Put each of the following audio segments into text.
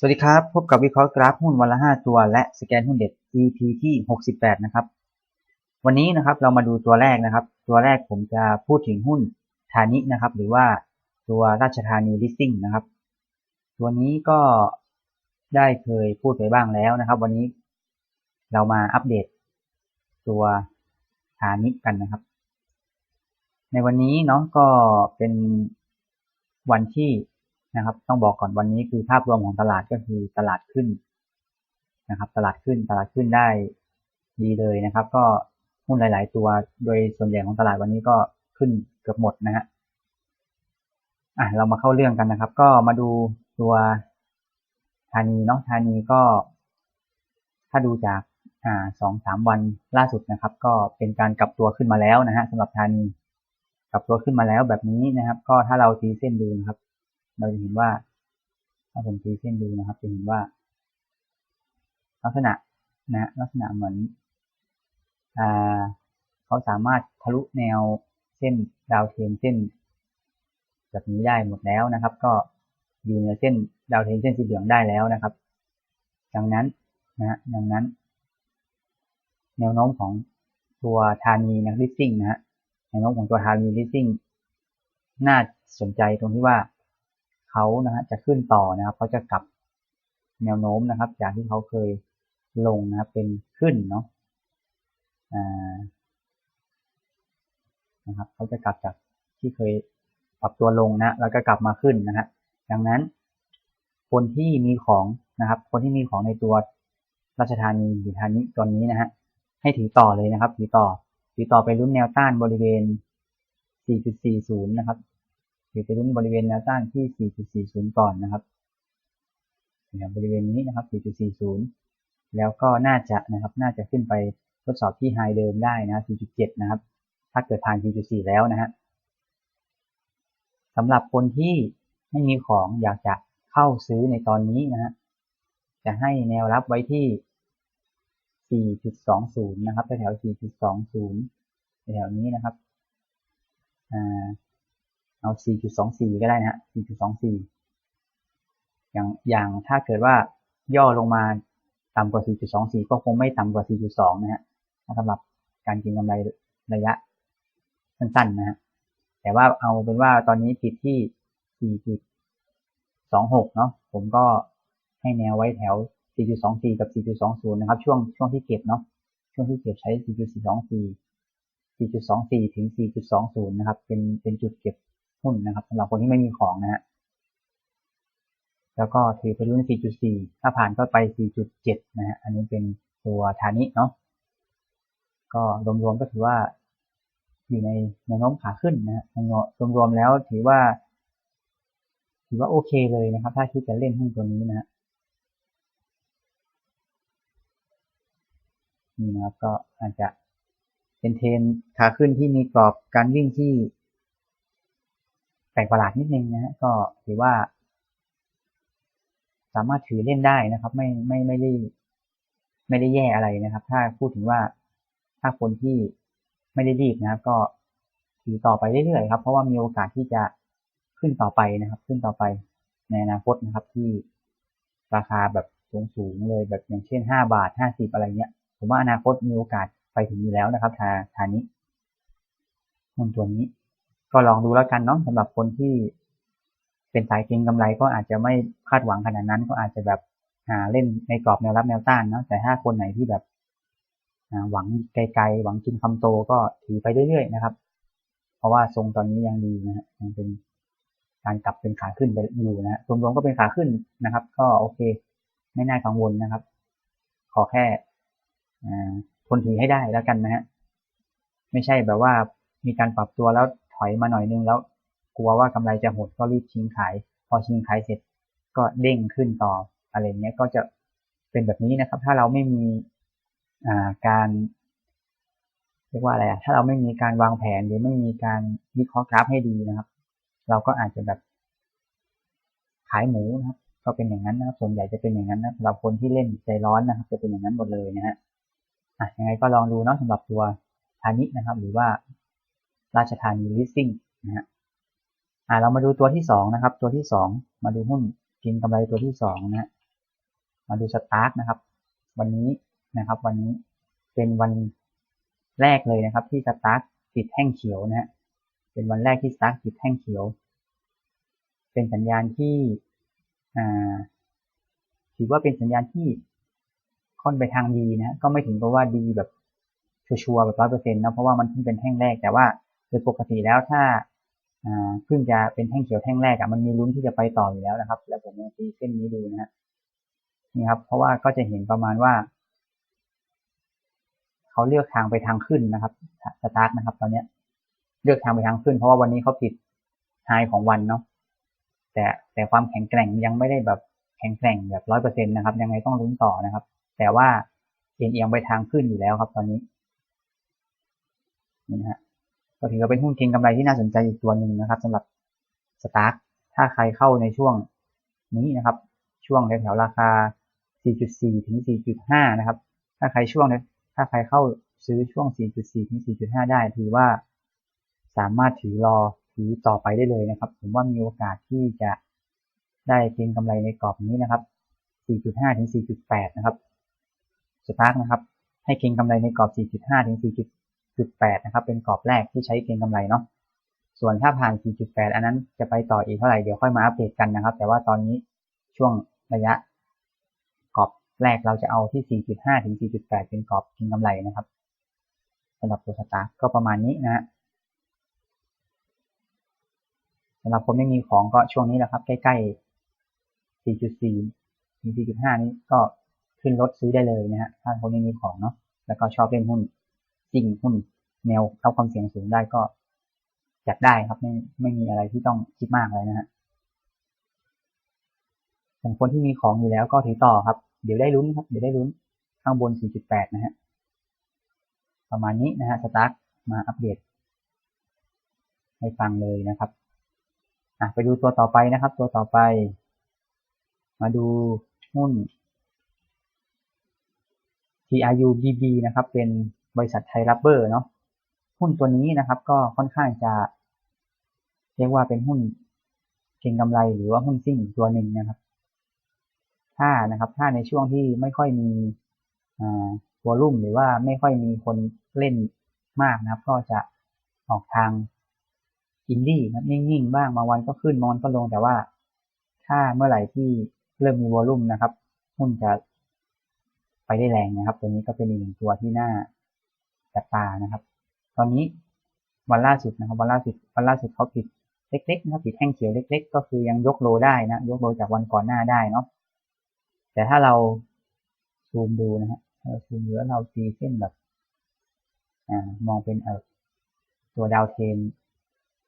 สวัสดีครับ พบกับวิเคราะห์กราฟหุ้นวันละ 5 ตัว และสแกนหุ้นเด็ด EP ที่ 68 นะครับ วันนี้นะครับเรามาดูตัวแรกนะครับ ตัวแรกผมจะพูดถึงหุ้นธานินะครับ หรือว่าตัวราชธานีลิสซิ่งนะครับ ตัวนี้ก็ได้เคยพูดไปบ้างแล้วนะครับ วันนี้เรามาอัปเดต ตัวธานิกันนะครับ ในวันนี้เนาะก็เป็นวันที่ นะครับ ต้องบอกก่อนวันนี้คือภาพรวมของตลาดก็คือตลาดขึ้นนะครับ ตลาดขึ้นตลาดขึ้นได้ดีเลยนะครับ ก็หุ้นหลาย ๆ ตัวโดยส่วนใหญ่ของตลาดวันนี้ก็ขึ้นเกือบหมดนะฮะอะเรามาเข้าเรื่องกันนะครับ ก็มาดูตัวธานีเนาะธานีก็ ถ้าดูจากอ่าสองสามวันล่าสุดนะครับ ก็เป็นการกลับตัวขึ้นมาแล้วนะฮะสำหรับธานีกลับตัวขึ้นมาแล้วแบบนี้นะครับ ก็ถ้าเราตีเส้นดูนะครับ เราจะเห็นว่า ถ้าผมชี้เส้นดูนะครับ จะเห็นว่า ลักษณะนะลักษณะเหมือนอ่าเขาสามารถทะลุแนวเส้นดาวเทียมเส้นแบบนี้ได้หมดแล้วนะครับ ก็อยู่ในเส้นดาวเทียมเส้นสีเหลืองได้แล้วนะครับ ดังนั้นนะดังนั้น แนวโน้มของตัวธานีนะลิสซิ่งนะฮะแนวโน้มของตัวธานีลิสซิ่งน่าสนใจตรงที่ว่า เขานะฮะจะขึ้นต่อนะครับเขาจะกลับแนวโน้มนะครับ จากที่เขาเคยลงนะครับเป็นขึ้นเนาะนะครับเขาจะกลับจากที่เคยปรับตัวลงนะแล้วก็กลับมาขึ้นนะฮะดังนั้น คนที่มีของนะครับ คนที่มีของในตัวราชธานีหรือธานีตอนนี้นะฮะให้ถือต่อเลยนะครับ ถือต่อถือต่อไปรุ่นแนวต้านบริเวณ 4.40 นะครับ ถือไปรุ่นบริเวณแนวต้านที่ 4.40 ก่อนนะครับแถวบริเวณนี้นะครับ 4.40 แล้วก็น่าจะนะครับ น่าจะขึ้นไปทดสอบที่ไฮเดิมได้นะ 4.7 นะครับ ถ้าเกิดผ่าน 4.4 แล้วนะฮะสำหรับคนที่ไม่มีของอยากจะเข้าซื้อในตอนนี้นะฮะ จะให้แนวรับไว้ที่ 4.20 นะครับแถว 4.20 แถวนี้นะครับ อ่า เอา 4.24 ก็ได้นะฮะ 4.24 อย่างอย่างถ้าเกิดว่าย่อลงมาต่ำกว่า 4.24 ก็คงไม่ต่ำกว่า 4.2 นะฮะสำหรับการกินกำไรระยะสั้นๆนะฮะ แต่ว่าเอาเป็นว่าตอนนี้ปิดที่ 4.26 เนาะ ผมก็ให้แนวไว้แถว 4.24 กับ 4.20 นะครับ ช่วงช่วงที่เก็บเนาะ ช่วงที่เก็บใช้4.24 4.24 ถึง 4.20 นะครับ เป็นเป็นจุดเก็บ หุ้นนะครับสำหรับคนที่ไม่มีของนะฮะแล้วก็ถือไปรุ่น 4.4 ถ้าผ่านก็ไป 4.7 นะฮะ อันนี้เป็นตัวทานิเนาะ ก็รวมๆก็ถือว่าอยู่ในแนวโน้มขาขึ้นนะฮะรวมๆแล้วถือว่า ถือว่าโอเคเลยนะครับ ถ้าคิดจะเล่นหุ้นตัวนี้นะฮะนี่นะครับก็อาจจะเป็นเทนขาขึ้นที่มีกรอบการวิ่งที่ ลกประหลาดนิดนึงนะฮะก็ถือว่า สามารถถือเล่นได้นะครับ ไม่ไม่ไม่ได้ไม่ได้แย่อะไรนะครับ ถ้าพูดถึงว่าถ้าคนที่ไม่ได้รีบนะครับ ก็ถือต่อไปเรื่อยๆครับ เพราะว่ามีโอกาสที่จะขึ้นต่อไปนะครับ ขึ้นต่อไปในอนาคตนะครับ ที่ราคาแบบสูงๆเลยแบบอย่างเช่นห้าบาทห้าสิบอะไรเงี้ย ผมว่าอนาคตมีโอกาสไปถึงอยู่แล้วนะครับทาทานี้หุ้นตัวนี้ ก็ลองดูแล้วกันเนาะสำหรับคนที่เป็นสายเก็งกำไรก็อาจจะไม่คาดหวังขนาดนั้น ก็อาจจะแบบหาเล่นในกรอบแนวรับแนวต้านเนาะแต่ถ้าคนไหนที่แบบหวังไกลๆหวังกินคำโตก็ถือไปเรื่อยๆนะครับ เพราะว่าทรงตอนนี้ยังดีนะฮะยังเป็นการกลับเป็นขาขึ้นไปอยู่นะฮะรวมๆก็เป็นขาขึ้นนะครับ ก็โอเค ไม่น่ากังวลนะครับ ขอแค่ทนถือให้ได้แล้วกันนะฮะไม่ใช่แบบว่ามีการปรับตัวแล้ว ถอยมาหน่อยนึงแล้ว กลัวว่ากำไรจะหดก็รีบชิงขาย พอชิงขายเสร็จก็เด้งขึ้นต่ออะไรเงี้ยก็จะเป็นแบบนี้นะครับ ถ้าเราไม่มีการเรียกว่าอะไรอะถ้าเราไม่มีการวางแผนหรือไม่มีการวิเคราะห์กราฟให้ดีนะครับ เราก็อาจจะแบบขายหมูนะครับ ก็เป็นอย่างนั้นนะครับส่วนใหญ่จะเป็นอย่างนั้นนะสำหรับคนที่เล่นใจร้อนนะครับ จะเป็นอย่างนั้นหมดเลยนะฮะอะยังไงก็ลองดูเนาะสำหรับตัวทานินะครับ หรือว่า ราชธานีลิสซิ่งนะฮะอ่าเรามาดูตัวที่สองนะครับ ตัวที่สองมาดูหุ้นกินกำไรตัวที่สองนะ มาดูสตาร์กนะครับ วันนี้นะครับ วันนี้เป็นวันแรกเลยนะครับ ที่สตาร์กติดแท่งเขียวนะฮะเป็นวันแรกที่สตาร์กติดแท่งเขียว เป็นสัญญาณที่อ่าถือว่าเป็นสัญญาณที่ค่อนไปทางดีนะก็ไม่ถึงกับว่าดีแบบชัวร์แบบร้อยเปอร์เซ็นต์นะเพราะว่ามันเพิ่งเป็นแท่งแรกแต่ว่า โดยปกติแล้วถ้าเพิ่งจะเป็นแท่งเขียวแท่งแรกอะมันมีลุ้นที่จะไปต่ออยู่แล้วนะครับ แล้วผมลองตีเส้นนี้ดูนะฮะนี่ครับ เพราะว่าก็จะเห็นประมาณว่าเขาเลือกทางไปทางขึ้นนะครับสตาร์ทนะครับ ตอนนี้เลือกทางไปทางขึ้น เพราะว่าวันนี้เขาปิดไฮของวันเนาะแต่แต่ความแข็งแกร่งยังไม่ได้แบบแข็งแกร่งแบบร้อยเปอร์เซ็นต์นะครับ ยังไงต้องลุ้นต่อนะครับ แต่ว่าเอียงไปทางขึ้นอยู่แล้วครับ ตอนนี้นี่ฮะ ก็ถือว่าเป็นหุ้นเก็งกำไรที่น่าสนใจอีกตัวหนึ่งนะครับสำหรับสตาร์ทถ้าใครเข้าในช่วงนี้นะครับ ช่วงแถวๆราคา 4.4 ถึง 4.5 นะครับ ถ้าใครช่วงถ้าใครเข้าซื้อช่วง 4.4 ถึง 4.5 ได้ถือว่าสามารถถือรอถือต่อไปได้เลยนะครับ ผมว่ามีโอกาสที่จะได้เก็งกำไรในกรอบนี้นะครับ 4.5 ถึง 4.8 นะครับสตาร์ทนะครับ ให้เก็งกำไรในกรอบ 4.5 ถึง 4.8 นะครับ เป็นกรอบแรกที่ใช้เก็งกำไรเนาะ ส่วนถ้าผ่าน 4.8 อันนั้นจะไปต่ออีกเท่าไหร่ เดี๋ยวค่อยมาอัปเดตกันนะครับ แต่ว่าตอนนี้ช่วงระยะกรอบแรกเราจะเอาที่ 4.5 ถึง 4.8 เป็นกรอบเก็งกำไรนะครับสำหรับตัวสตาร์ก็ประมาณนี้นะฮะสำหรับคนไม่มีของก็ช่วงนี้แหละครับ ใกล้ๆ 4.4 ถึง 4.5 นี้ก็ขึ้นรถซื้อได้เลยนะฮะถ้าคนไม่มีของเนาะแล้วก็ชอบเล่นหุ้น จริงหุ้นแนวเข้าความเสี่ยงสูงได้ก็จัดได้ครับไม่ไม่มีอะไรที่ต้องคิดมากเลยนะฮะส่วนคนที่มีของอยู่แล้วก็ถือต่อครับ เดี๋ยวได้ลุ้นครับ เดี๋ยวได้ลุ้นข้างบน 4.8 นะฮะ ประมาณนี้นะฮะ สตาร์ทมาอัปเดต ให้ฟังเลยนะครับอะไปดูตัวต่อไปนะครับ ตัวต่อไป มาดูหุ้น TRU BB นะครับ เป็น บริษัทไทยรับเบอร์เนาะหุ้นตัวนี้นะครับก็ค่อนข้างจะเรียกว่าเป็นหุ้นเก็งกำไรหรือว่าหุ้นซิ่งตัวหนึ่งนะครับ ถ้านะครับถ้าในช่วงที่ไม่ค่อยมีวอลุ่มหรือว่าไม่ค่อยมีคนเล่นมากนะครับ ก็จะออกทางอินดี้นะนิ่งๆบ้างบางวันก็ขึ้นบางวันก็ลงแต่ว่า ถ้าเมื่อไหร่ที่เริ่มมีวอลุ่มนะครับหุ้นจะไปได้แรงนะครับ ตัวนี้ก็เป็นอีกหนึ่งตัวที่น่าับตานะครับ ตอนนี้วันล่าสุดนะครับวันล่าสุดวันล่าสุดเขาปิดเล็กๆนะครับปิดแท่งเขียวเล็ก ๆ ก็คือยังยกโลได้นะยกโลจากวันก่อนหน้าได้เนาะแต่ถ้าเราซูมดูนะฮะเราซูมดูแล้วเราตีเส้นแบบอ่ามองเป็นเออตัวดาวเทน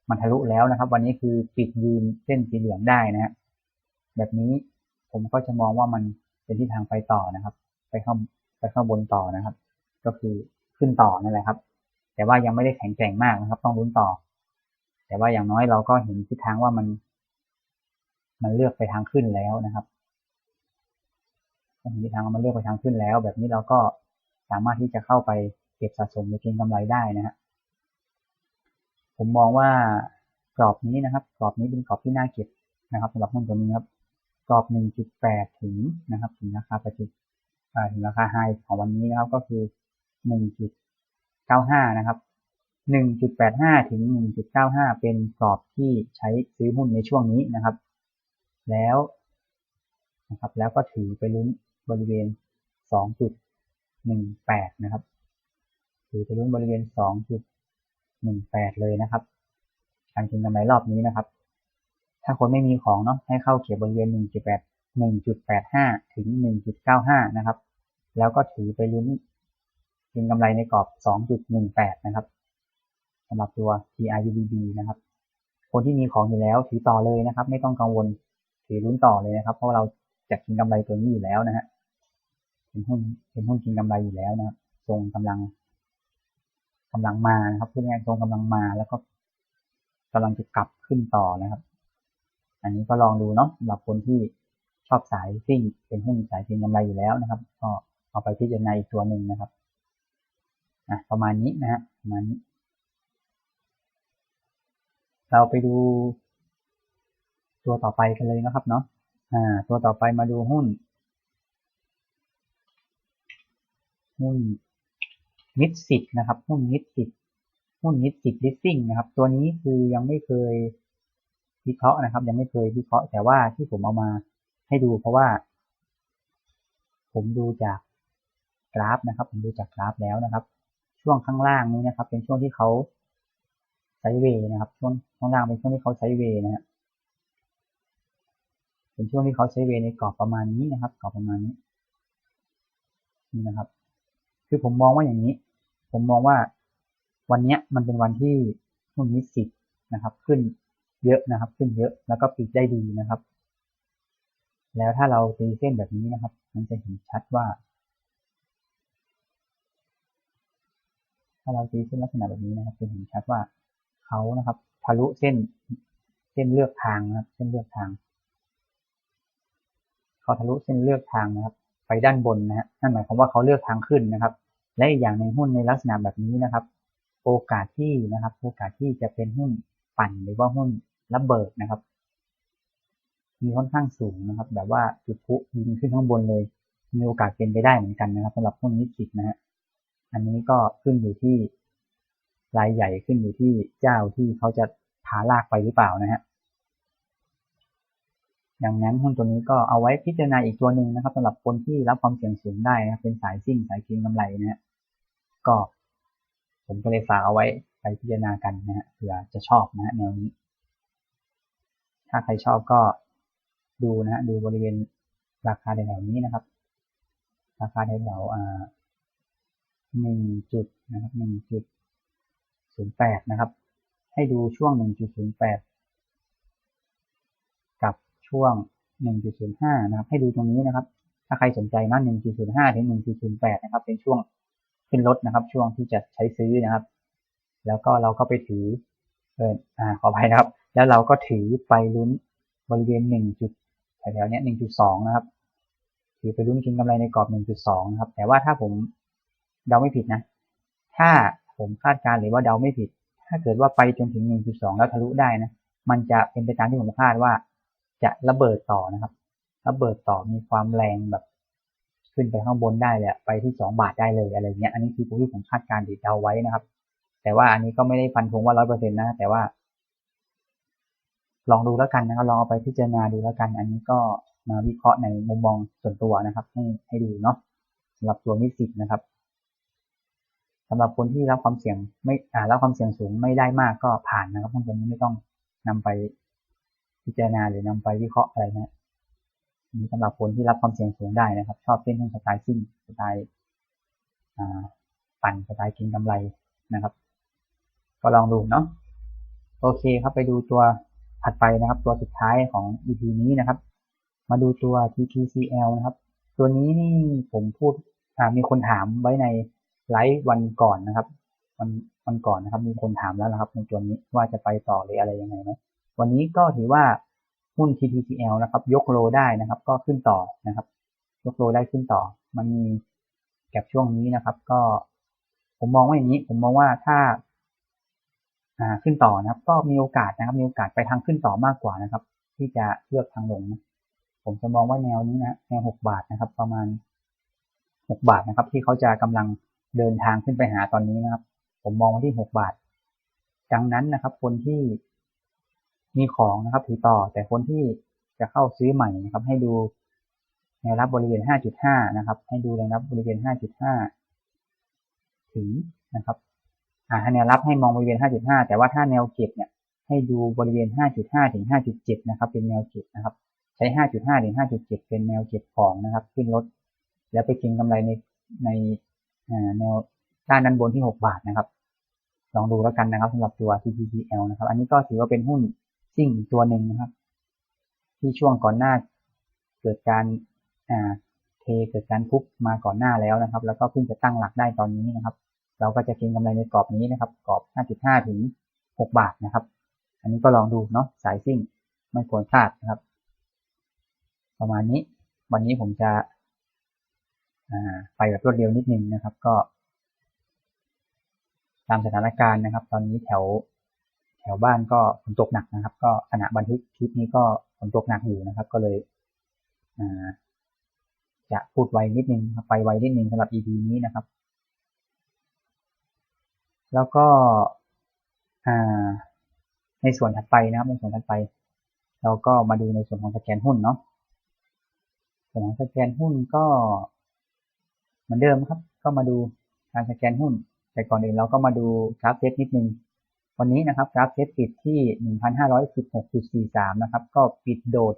มันทะลุแล้วนะครับ วันนี้คือปิดยืนเส้นสีเหลืองได้นะฮะแบบนี้ผมก็จะมองว่ามันเป็นที่ทางไปต่อนะครับ ไปข้างไปข้างบนต่อนะครับ ก็คือ ขึ้นต่อนั่นแหละครับ แต่ว่ายังไม่ได้แข็งแกร่งมากนะครับ ต้องลุ้นต่อ แต่ว่าอย่างน้อยเราก็เห็นทิศทางว่ามัน มันเลือกไปทางขึ้นแล้วนะครับเห็นทิศทางมันเลือกไปทางขึ้นแล้ว แบบนี้เราก็สามารถที่จะเข้าไปเก็บสะสมหรือเก็งกำไรได้นะฮะผมมองว่ากรอบนี้นะครับ กรอบนี้เป็นกรอบที่น่าเก็บนะครับสำหรับหุ้นตัวนี้ครับกรอบ 1.8 ถึงนะครับ ถึงราคาปัจจุบันถึงราคาไฮของวันนี้นะครับก็คือ 1.95 นะครับ 1.85 ถึง 1.95 เป็นกรอบที่ใช้ซื้อหุ้นในช่วงนี้นะครับ แล้วนะครับแล้วก็ถือไปลุ้นบริเวณ 2.18 นะครับ ถือไปลุ้นบริเวณ 2.18 เลยนะครับ การก็งกำไรรอบนี้นะครับ ถ้าคนไม่มีของเนาะให้เข้าเขียบบริเวณ 1.8 1.85 ถึง 1.95 นะครับ แล้วก็ถือไปลุ้น เก็งกำไรในกรอบ 2.18 นะครับสำหรับตัว TRUBB นะครับ คนที่มีของอยู่แล้วถือต่อเลยนะครับ ไม่ต้องกังวลถือลุ้นต่อเลยนะครับ เพราะเราจะกินกำไรตัวนี้อยู่แล้วนะฮะเป็นหุ้นเป็นหุ้นกินกำไรอยู่แล้วนะครับทรงกำลังกำลังมานะครับพูดง่ายๆทรงกำลังมาแล้วก็กำลังจะกลับขึ้นต่อนะครับ อันนี้ก็ลองดูเนาะสำหรับคนที่ชอบสายซิ่งเป็นหุ้นสายกินกำไรอยู่แล้วนะครับ ก็เอาไปพิจารณาอีกตัวหนึ่งนะครับะประมาณนี้นะฮะประมาณนี้ เราไปดูตัวต่อไปกันเลยนะครับเนาะอ่า ตัวต่อไปมาดูหุ้น หุ้นมิดสิบนะครับ หุ้นมิดสิบหุ้นมิดสิบลิสซิ่งนะครับ ตัวนี้คือยังไม่เคยวิเคราะห์นะครับ ยังไม่เคยวิเคราะห์แต่ว่าที่ผมเอามาให้ดูเพราะว่า ผมดูจากกราฟนะครับ ผมดูจากกราฟแล้วนะครับ ช่วงข้างล่างนี้นะครับ เป็นช่วงที่เขาไซเวนะครับ ช่วงข้างล่างเป็นช่วงที่เขาไซเวนะฮะเป็นช่วงที่เขาไซเวในกรอบประมาณนี้นะครับกรอบประมาณนี้นี่นะครับ คือผมมองว่าอย่างนี้ ผมมองว่าวันนี้มันเป็นวันที่หุ้นนิสิตนะครับ ขึ้นเยอะนะครับ ขึ้นเยอะแล้วก็ปิดได้ดีนะครับ แล้วถ้าเราตีเส้นแบบนี้นะครับ มันจะเห็นชัดว่า ถ้าเราตีเส้นลักษณะแบบนี้นะครับจะเห็นชัดว่าเขานะครับทะลุเส้นเส้นเลือกทางนะครับ เส้นเลือกทางเขาทะลุเส้นเลือกทางนะครับ ไปด้านบนนะฮะนั่นหมายความว่าเขาเลือกทางขึ้นนะครับ และอีกอย่างในหุ้นในลักษณะแบบนี้นะครับ โอกาสที่นะครับ โอกาสที่จะเป็นหุ้นปั่นหรือว่าหุ้นระเบิดนะครับ มีค่อนข้างสูงนะครับ แบบว่าจุดพุยิงขึ้นข้างบนเลย มีโอกาสเป็นไปได้เหมือนกันนะครับสำหรับหุ้นนิสิตนะฮะ อันนี้ก็ขึ้นอยู่ที่รายใหญ่ขึ้นอยู่ที่เจ้าที่เขาจะพาลากไปหรือเปล่านะฮะดังนั้นหุ้นตัวนี้ก็เอาไว้พิจารณาอีกตัวหนึ่งนะครับสำหรับคนที่รับความเสี่ยงสูงได้นะครับเป็นสายซิ่งสายกินกำไรนะฮะก็ผมก็เลยฝากเอาไว้ไปพิจารณากันนะฮะเผื่อจะชอบนะฮะแนวนี้ ถ้าใครชอบก็ดูนะฮะดูบริเวณราคาแถวๆนี้นะครับ ราคาแถวๆอ่า หนึ่งจุดนะครับหนึ่งจุดศูนย์แปดนะครับ ให้ดูช่วงหนึ่งจุดศูนย์แปดกับช่วง1.05นย์ห้านะครับ ให้ดูตรงนี้นะครับ ถ้าใครสนใจนะ1.05ถึง1.08นย์แปดนะครับ เป็นช่วงขึ้นรถนะครับ ช่วงที่จะใช้ซื้อนะครับ แล้วก็เราก็ไปถือเอออ่าขออภัยนะครับ แล้วเราก็ถือไปลุ้นบริเวณ1จุดแถวๆนี้1.2นะครับถือไปลุ้นกินกำไรในกรอบ 1.2 นะครับ แต่ว่าถ้าผม เดาไม่ผิดนะ ถ้าผมคาดการหรือว่าเดาไม่ผิด ถ้าเกิดว่าไปจนถึง 1.2 แล้วทะลุได้นะ มันจะเป็นไปตามที่ผมคาดว่า จะระเบิดต่อนะครับ ระเบิดต่อมีความแรงแบบ ขึ้นไปข้างบนได้เลยไปที่สองบาทได้เลยอะไรเงี้ย อันนี้คือที่ผมคาดการณ์ดีเดาไว้นะครับ แต่ว่าอันนี้ก็ไม่ได้ฟันธงว่าร้อยเปอร์เซ็นต์นะ แต่ว่า ลองดูแล้วกันนะครับ ลองเอาไปพิจารณาดูแล้วกัน อันนี้ก็มาวิเคราะห์ในมุมมองส่วนตัวนะครับ ให้ให้ดูเนาะสำหรับตัวมิสิกนะครับ สำหรับคนที่รับความเสี่ยงไม่รับความเสี่ยงสูงไม่ได้มากก็ผ่านนะครับทั้งตัวนี้ไม่ต้องนำไปพิจารณาหรือนำไปวิเคราะห์อะไรนะนี่สำหรับคนที่รับความเสี่ยงสูงได้นะครับ ชอบเส้นหุ้นสไตล์ซิ่งสไตล์ปั่นสไตล์กินกำไรนะครับ ก็ลองดูเนาะโอเคครับไปดูตัวถัดไปนะครับ ตัวสุดท้ายของ EP นี้นะครับ มาดูตัว TTCL นะครับ ตัวนี้นี่ผมพูดมีคนถามไว้ใน ไลฟ์วันก่อนนะครับ วันวันก่อนนะครับ มีคนถามแล้วนะครับ ในตัวนี้ว่าจะไปต่อหรืออะไรยังไงนะวันนี้ก็ถือว่าหุ้น TTCL นะครับ ยกโลได้นะครับ ก็ขึ้นต่อนะครับ ยกโลได้ขึ้นต่อ มันมีแก็บช่วงนี้นะครับ ก็ผมมองว่าอย่างนี้ ผมมองว่าถ้าขึ้นต่อนะครับ ก็มีโอกาสนะครับ มีโอกาสไปทางขึ้นต่อมากกว่านะครับ ที่จะเลือกทางลงนะผมจะมองว่าแนวนี้นะแนวหกบาทนะครับ ประมาณหกบาทนะครับ ที่เขาจะกำลัง เดินทางขึ้นไปหาตอนนี้นะครับ ผมมองที่หกบาท ดังนั้นนะครับ คนที่มีของนะครับถือต่อ แต่คนที่จะเข้าซื้อใหม่นะครับ ให้ดูแนวรับบริเวณ 5.5 นะครับ ให้ดูแนวรับบริเวณ 5.5 ถึงนะครับอ่าแนวรับให้มองบริเวณ 5.5 แต่ว่าถ้าแนวเก็บเนี่ยให้ดูบริเวณ 5.5 ถึง 5.7 นะครับ เป็นแนวเก็บนะครับ ใช้ 5.5 ถึง 5.7 เป็นแนวเก็บของนะครับ ขึ้นรถแล้วไปเกินกำไรในใน แนวด้านด้านบนที่ 6 บาทนะครับ ลองดูแล้วกันนะครับสำหรับตัว TPPL นะครับ อันนี้ก็ถือว่าเป็นหุ้นซิ่งตัวหนึ่งนะครับ ที่ช่วงก่อนหน้าเกิดการอ่าเทเกิดการทุบมาก่อนหน้าแล้วนะครับ แล้วก็เพิ่งจะตั้งหลักได้ตอนนี้นะครับ เราก็จะเก็งกำไรในกรอบนี้นะครับ กรอบ 5.5 ถึง 6 บาทนะครับ อันนี้ก็ลองดูเนาะสายซิ่งไม่ควรพลาดนะครับ ประมาณนี้วันนี้ผมจะ ไปแบบรวดเร็วนิดนึงนะครับ ก็ ตามสถานการณ์นะครับ ตอนนี้แถวแถวบ้านก็ฝนตกหนักนะครับ ก็ขณะบันทึกคลิปนี้ก็ฝนตกหนักอยู่นะครับ ก็เลยจะพูดไวนิดนึงครับไปไวนิดนึงสำหรับ EP นี้นะครับ แล้วก็ในส่วนถัดไปนะครับในส่วนถัดไป เราก็มาดูในส่วนของสแกนหุ้นเนาะส่วนของสแกนหุ้นก็ มือนเดิมครับ ก็มาดูการสแกนหุ้น แต่ก่อนอื่นเราก็มาดูกราฟเซตนิดนึง วันนี้นะครับกราฟเซตปิดที่ 1,516.43 นะครับ ก็ปิดโดด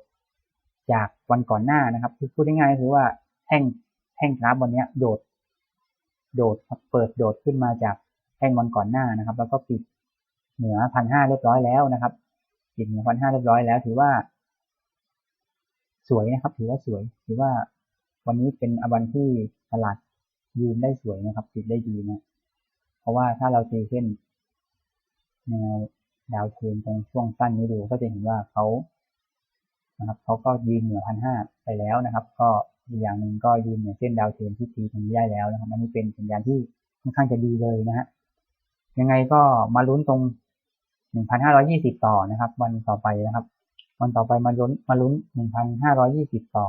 จากวันก่อนหน้านะครับพูดง่ายๆคือว่าแท่งแท่งกราฟวันนี้โดด โดดเปิดโดดขึ้นมาจากแท่งวันก่อนหน้านะครับ แล้วก็ปิดเหนือพันห้าเรียบร้อยแล้วนะครับปิดเหนือพันห้าเรียบร้อยแล้ว ถือว่า สวยนะครับ ถือว่าสวย ถือว่าวันนี้เป็นอวันที่ตลาด ยืนได้สวยนะครับปิดได้ดีนะ เพราะว่าถ้าเราตีเส้นแนวดาวเทรนตรงช่วงสั้นนี้ดูก็จะเห็นว่าเขานะครับเขาก็ยืนเหนือพันห้าไปแล้วนะครับ ก็อีกอย่างหนึ่งก็ยืนเหนือเส้นดาวเทรนที่ตีตรงนี้ได้แล้วนะครับอันนี้เป็นสัญญาณที่ค่อนข้างจะดีเลยนะฮะยังไงก็มาลุ้นตรง 1,520 ต่อนะครับ วันต่อไปนะครับ วันต่อไปมาลุ้นมาลุ้น 1,520 ต่อ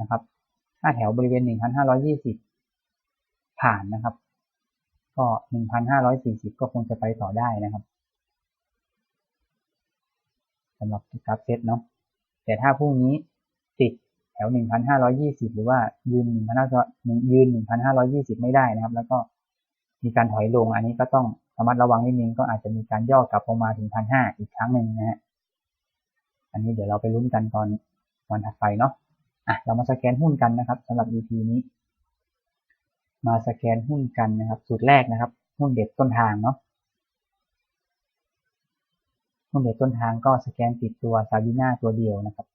นะครับ ถ้าแถวบริเวณ 1,520 ผ่านนะครับ ก็ 1,540 ก็คงจะไปต่อได้นะครับสำหรับกราฟเซตเนาะแต่ถ้าพรุ่งนี้ติดแถว 1,520 หรือว่ายืน1,500ยืน 1,520 ไม่ได้นะครับ แล้วก็มีการถอยลงอันนี้ก็ต้องระมัดระวังนิดนึงก็อาจจะมีการย่อกลับลงมาถึง 1,500 อีกครั้งหนึ่งนะฮะอันนี้เดี๋ยวเราไปลุ้นกันตอนวันถัดไปเนาะอะเรามาสแกนหุ้นกันนะครับสำหรับ EP นี้ มาสแกนหุ้นกันนะครับ สูตรแรกนะครับ หุ้นเด็ดต้นทางเนาะหุ้นเด็ดต้นทางก็สแกนติดตัวซาบิน่าตัวเดียวนะครับ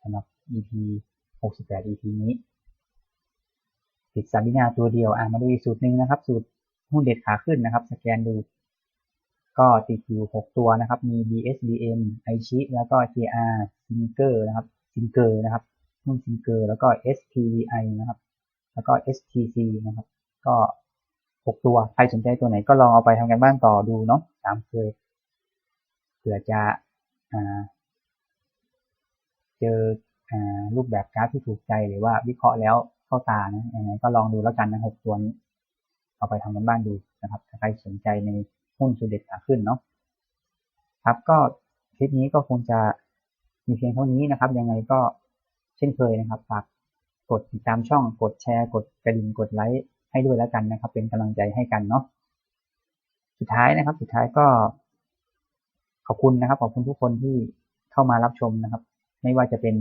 สำหรับ EP 68 EP นี้ ติดซาบิน่าตัวเดียวอะมาดูอีกสูตรหนึ่งนะครับ สูตรหุ้นเด็ดขาขึ้นนะครับ สแกนดู ก็ติดอยู่ 6 ตัวนะครับ มี BSBM ไอชิแล้วก็ JR ซิงเกอร์นะครับซิงเกอร์นะครับหุ้นซิงเกอร์แล้วก็ SPVI นะครับ แล้วก็ STC นะครับ ก็6ตัวใครสนใจตัวไหนก็ลองเอาไปทำกันบ้านต่อดูเนาะตามเคยเผื่อจะเจอรูปแบบกราฟที่ถูกใจหรือว่าวิเคราะห์แล้วเข้าตานะยังไงก็ลองดูแล้วกันนะหกตัวนี้เอาไปทำกันบ้านดูนะครับถ้าใครสนใจในหุ้นสุดเด็ดขาขึ้นเนาะครับก็คลิปนี้ก็คงจะมีเพียงเท่านี้นะครับ ยังไงก็เช่นเคยนะครับฝาก กดติดตามช่อง กดแชร์ กดกระดิ่ง กดไลค์ให้ด้วยแล้วกันนะครับ เป็นกำลังใจให้กันเนาะ สุดท้ายนะครับ สุดท้ายก็ ขอบคุณนะครับ ขอบคุณทุกคนที่เข้ามารับชมนะครับ ไม่ว่าจะเป็น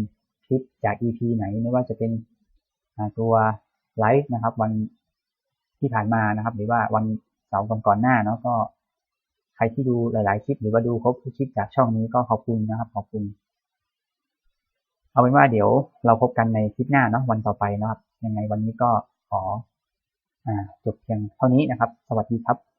คลิปจาก EP ไหน ไม่ว่าจะเป็นตัวไลฟ์นะครับ วันที่ผ่านมานะครับ หรือว่าวันเสาร์ก่อนหน้าเนาะก็ใครที่ดูหลาย ๆ คลิปหรือว่าดูครบทุกคลิปจากช่องนี้ก็ขอบคุณนะครับ ขอบคุณ เอาเป็นว่าเดี๋ยวเราพบกันในคลิปหน้าเนาะวันต่อไปนะครับ ยังไงวันนี้ก็ขออจบเพียงเท่านี้นะครับ สวัสดีครับ